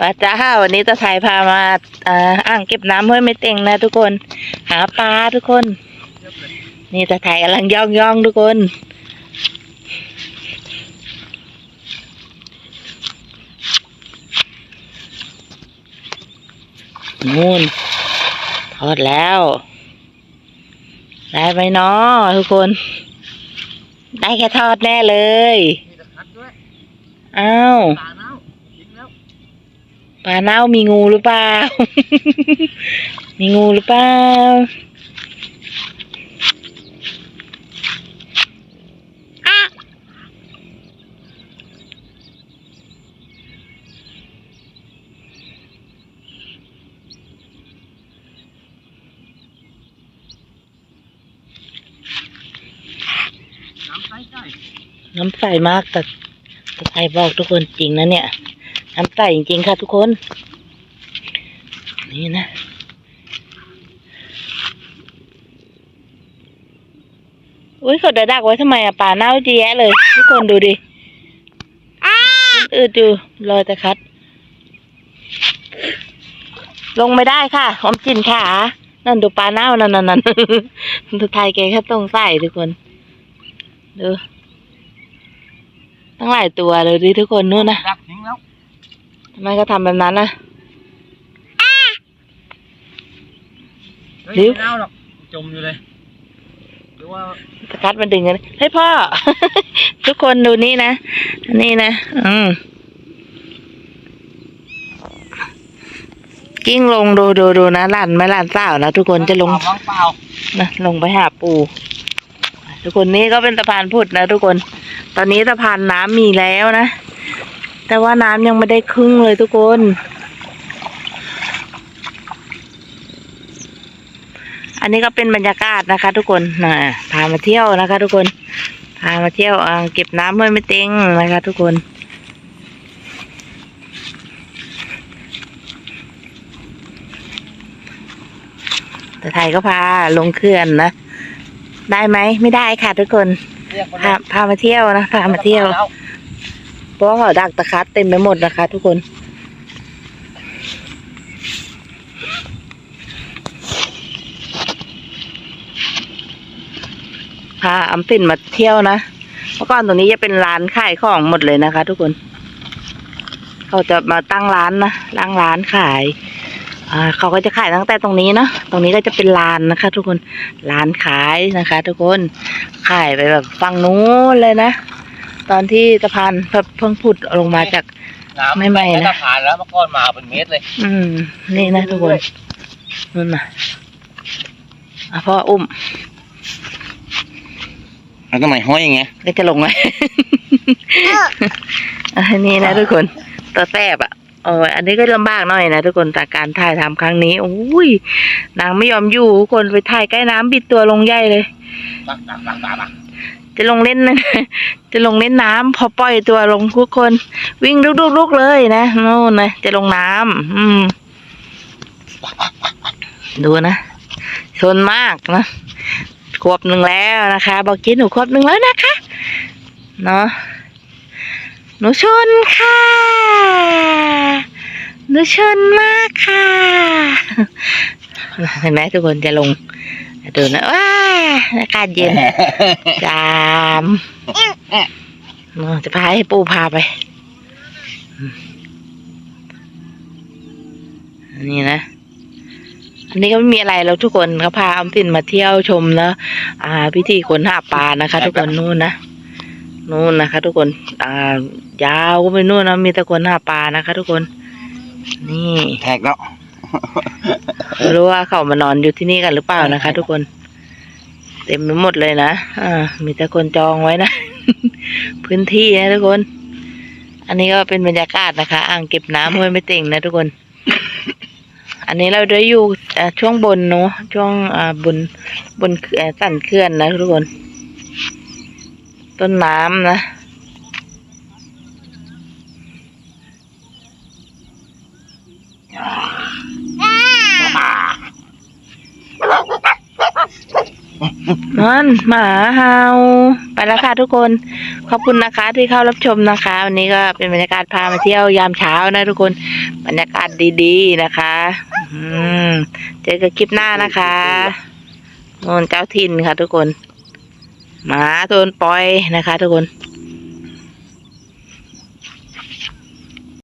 ว่าจ้าวันนี้ตาไทยพามาอ่าอ่างเก็บน้ำห้วยไม่เต็งนะทุกคน หาปลาทุกคน นี่ตาไทยกำลังย่องย่องทุกคนนู่นทอดแล้ว ได้ไหมเนาะทุกคน ได้แค่ทอดแน่เลยมีตะคัดด้วยอ้าว ตาเน่าทิ้งแล้ว ปลาเน่ามีงูหรือเปล่า มีงูหรือเปล่า น้ำใสใกล้น้ำใสมากแต่แต่ใครบอกทุกคนจริงนะเนี่ย น้ำใสจริงๆค่ะทุกคน นี่นะ อุ้ยเขาจะดักไว้ทำไมอะปลาเน่าเยอะแยะเลย ทุกคนดูดิอืดอยู่รอยตะคัด ลงไม่ได้ค่ะอมจินขานั่นดูปลาเน่านั่นนั่นนั่นทุกไทยแกแค่ตรงใส่ทุกคน ดู ตั้งหลายตัวเลยดิทุกคนนู่นนะดักทิ้งแล้ว ทำไมก็ทำแบบนั้นนะเฮ้ยริ้วไม่เน่าหรอกจมอยู่เลยหรือว่าตะกัดมันดึงกันเฮ้ยพ่อ ทุกคนดูนี่นะ นี่นะ อืมกิ้งลงดูดูดูนะหลานไม่หลานสาวนะทุกคนจะลงว่างเปล่านะลงไปหาปู ทุกคนนี่ก็เป็นสะพานพุทธนะทุกคน ตอนนี้สะพานน้ำมีแล้วนะ แต่ว่าน้ำยังไม่ได้ครึ่งเลยทุกคน อันนี้ก็เป็นบรรยากาศนะคะ ทุกคนนะพามาเที่ยวนะคะ ทุกคน พามาเที่ยวเก็บน้ำห้วยไม่เต็งนะคะ ทุกคนแต่ไทยก็พาลงเขื่อนนะ ได้ไหมไม่ได้ค่ะทุกคนพาพามาเที่ยวนะพามาเที่ยวว เพราะว่าเขาดักตะคัดเต็มไปหมดนะคะ ทุกคน พาอัมปิ่นมาเที่ยวนะเมื่อก่อนตรงนี้จะเป็นร้านขายของหมดเลยนะคะ ทุกคน เขาจะมาตั้งร้านนะตั้งร้านขายเขาก็จะขายตั้งแต่ตรงนี้เนาะ ตรงนี้ก็จะเป็นลานนะคะ ทุกคนร้านขายนะคะ ทุกคน ขายไปแบบฝั่งนู้นเลยนะ ตอนที่สะพานเพิ่งผุดลงมาจาก น้ำไม่ไหม้นะสะพานแล้วเมื่อก่อนมาเป็นเมตรเลย อืม นี่นะทุกคนนู่นนะอะพ่ออุ้มแล้วทำไมห้อยอย่างเงี้ยก็จะลงไหมอันนี้นะทุกคนตัวแซบอะโอ้ยอันนี้ก็ลำบากหน่อยนะทุกคนแต่การถ่ายทำครั้งนี้อุ้ยนางไม่ยอมอยู่ทุกคนไปถ่ายใกล้น้ำบิดตัวลงใหญ่เลย ตักตักตักตักตัก จะลงเล่นนะจะลงเล่นน้ำพอปล่อยตัวลงทุกคน วิ่งลุกๆเลยนะโน่นนะจะลงน้ำอืม ดูนะชนมากนะขวบหนึ่งแล้วนะคะ บอกกินหนูขวบหนึ่งแล้วนะคะ เนาะหนูชนค่ะหนูชนมากค่ะเห็นไหมทุกคนจะลง ดูนะว้าอากาศเย็นจามเนอะจะพาให้ปูพาไปอืมอันนี้นะ อันนี้ก็ไม่มีอะไรแล้วทุกคนเขาพาอมสินมาเที่ยวชมแล้วอ่า พิธีขนหาปลานะคะ ทุกคนนู่นนะนู่นนะคะ ทุกคน อ่า ยาวก็ไปนู่นนะมีแต่คนหาปลานะคะ ทุกคน นี่ แทกแล้ว ไม่รู้ว่าเขามานอนอยู่ที่นี่กันหรือเปล่านะคะ ทุกคน เต็มไปหมดเลยนะอ่า มีแต่คนจองไว้นะ พื้นที่นะทุกคน อันนี้ก็เป็นบรรยากาศนะคะ อ่างเก็บน้ำห้วยไม่เต็งนะทุกคน อันนี้เราได้อยู่ช่วงบนเนาะช่วงบนบนเอ่อสันเขื่อนนะทุกคน ต้นน้ำนะ นั่นหมาเฮาไปแล้วค่ะทุกคน ขอบคุณนะคะที่เข้ารับชมนะคะ วันนี้ก็เป็นบรรยากาศพามาเที่ยวยามเช้านะทุกคนบรรยากาศดีๆนะคะ อืมเจอกันคลิปหน้านะคะโนนเจ้าถิ่นค่ะทุกคนหมาโดนปล่อยนะคะ ทุกคน